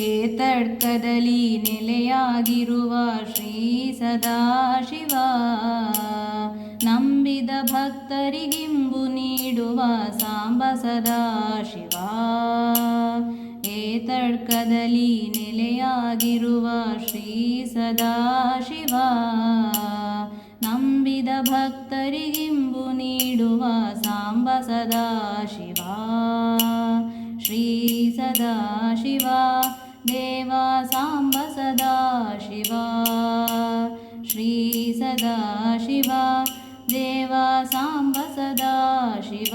ಏತಡ್ಕದಲ್ಲಿ ನೆಲೆಯಾಗಿರುವ ಶ್ರೀ ಸದಾಶಿವ. ನಂಬಿದ ಭಕ್ತರಿಗಿಂಬು ನೀಡುವ ಸಾಂಬ ಸದಾಶಿವ. ಏತಡ್ಕದಲ್ಲಿ ನೆಲೆಯಾಗಿರುವ ಶ್ರೀ ಸದಾಶಿವ. ನಂಬಿದ ಭಕ್ತರಿಗಿಂಬು ನೀಡುವ ಸಾಂಬ ಸದಾಶಿವ. ಶ್ರೀ ಸದಾಶಿವ. ದೇವ ಸಾಂಬ ಸದಾಶಿವ ಶ್ರೀ ಸದಾಶಿವ ದೇವ ಸಾಂಬ ಸದಾಶಿವ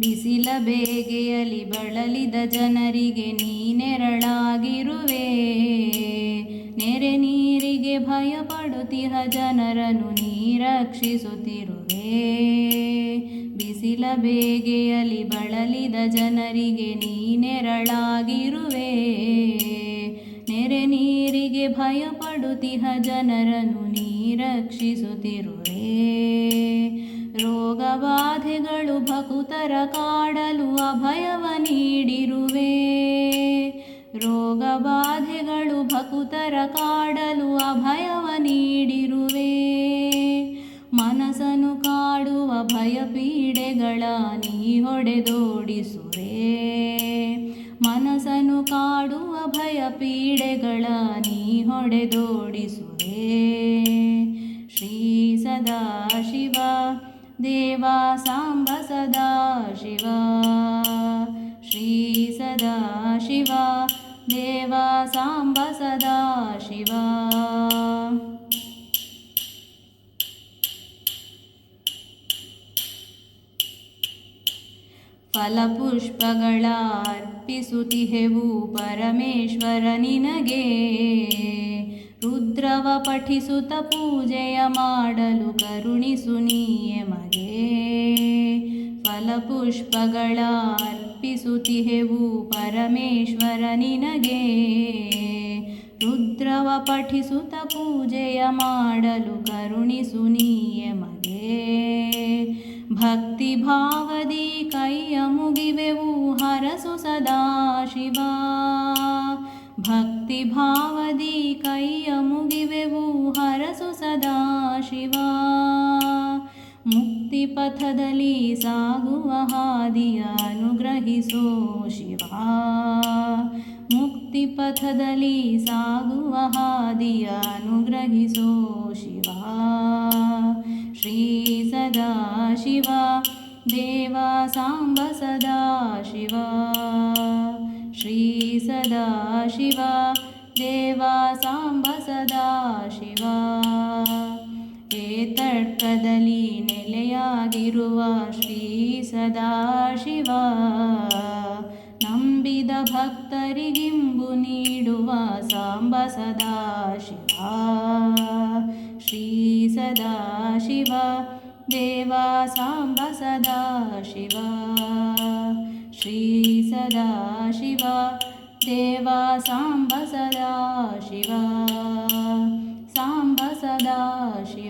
ಬಿಸಿಲ ಬೇಗೆಯಲ್ಲಿ ಬಳಲಿದ ಜನರಿಗೆ ನೀನೆರಳಾಗಿರುವೆ. ನೆರೆ ನೀರಿಗೆ ಭಯಪಡುತ್ತಿಹ ಜನರನ್ನು ನೀ ರಕ್ಷಿಸುತ್ತಿರುವೆ ಬಿಸಿಲ ಬೇಗೆಯಲ್ಲಿ ಬಳಲಿದ ಜನರಿಗೆ ನೀನೆರಳಾಗಿರುವೆ. ನೆರೆ ನೀರಿಗೆ ಭಯಪಡುತ್ತಿಹ ಜನರನ್ನು ನೀ ರಕ್ಷಿಸುತ್ತಿರುವೆ ರೋಗಬಾಧೆಗಳು ಭಕುತರ ಕಾಡಲು ಅಭಯವ ನೀಡಿರುವೆ. ರೋಗಬಾಧೆಗಳು ಭಕುತರ ಕಾಡಲು ಅಭಯವ ನೀಡಿರುವೆ. ಮನಸ್ಸನ್ನು ಕಾಡುವ ಭಯ ಪೀಡೆಗಳ ನೀ ಹೊಡೆದೋಡಿಸುವೆ. ಮನಸ್ಸನ್ನು ಕಾಡುವ ಭಯ ಪೀಡೆಗಳ ನೀ ಹೊಡೆದೋಡಿಸುವೆ. ಶ್ರೀ ಸದಾ ಶಿವ ದೇವ ಸಾಂಬ ಸದಾಶಿವ ದೇವ ಸಾಂಬ ಸದಾಶಿವ ಫಲಪುಷ್ಪಗಳ ಅರ್ಪಿಸುತಿಹೆವು ಪರಮೇಶ್ವರ ನಿನಗೆ. ರುದ್ರವ ಪಠಿಸುತ್ತ ಪೂಜೆಯ ಮಾಡಲು ಕರುಣಿಸು ನೀಯಮಗೆ ಫಲಪುಷ್ಪಗಳ ಅರ್ಪಿಸುತ್ತಿಹೆವು ಪರಮೇಶ್ವರ ನಿನಗೆ ರುದ್ರವ ಪಠಿಸುತ್ತ ಪೂಜೆಯ ಮಾಡಲು ಕರುಣಿಸು ನೀಯಮಗೆ ಭಕ್ತಿ ಭಾವದಿ ಕೈಯ ಮುಗಿವೆವು ಹರಸು ಸದಾಶಿವ ಭಕ್ತಿ ಭಾವದಿ ಕೈಯ ಮುಗಿವೆವು ಹರಸು ಸದಾಶಿವ ಮುಕ್ತಿ ಪಥದಲ್ಲಿ ಸಾಗುವ ಹಾದಿಯ ಅನುಗ್ರಹಿಸೋ ಶಿವ ಮುಕ್ತಿ ಪಥದಲ್ಲಿ ಸಾಗುವ ಹಾದಿಯ ಅನುಗ್ರಹಿಸೋ ಶಿವ ಶ್ರೀ ಸದಾಶಿವ ದೇವ ಸಾಂಬ ಸದಾಶಿವ ಶ್ರೀ ಸದಾಶಿವ ದೇವ ಸಾಂಬ ಸದಾಶಿವ ಏತಡ್ಕದಲ್ಲಿ ನೆಲೆಯಾಗಿರುವ ಶ್ರೀ ಸದಾಶಿವ ನಂಬಿದ ಭಕ್ತರಿಗಿಂಬು ನೀಡುವ ಸಾಂಬ ಸದಾಶಿವ ಶ್ರೀ ಸದಾಶಿವ ದೇವ ಸಾಂಬ ಸದಾಶಿವ ಶ್ರೀ ಸದಾಶಿವ ದೇವ ಸಾಂಬ ಸದಾಶಿವ ಸಾಂಬ ಸದಾಶಿವ ಸಾಂಬ ಸದಾಶಿವ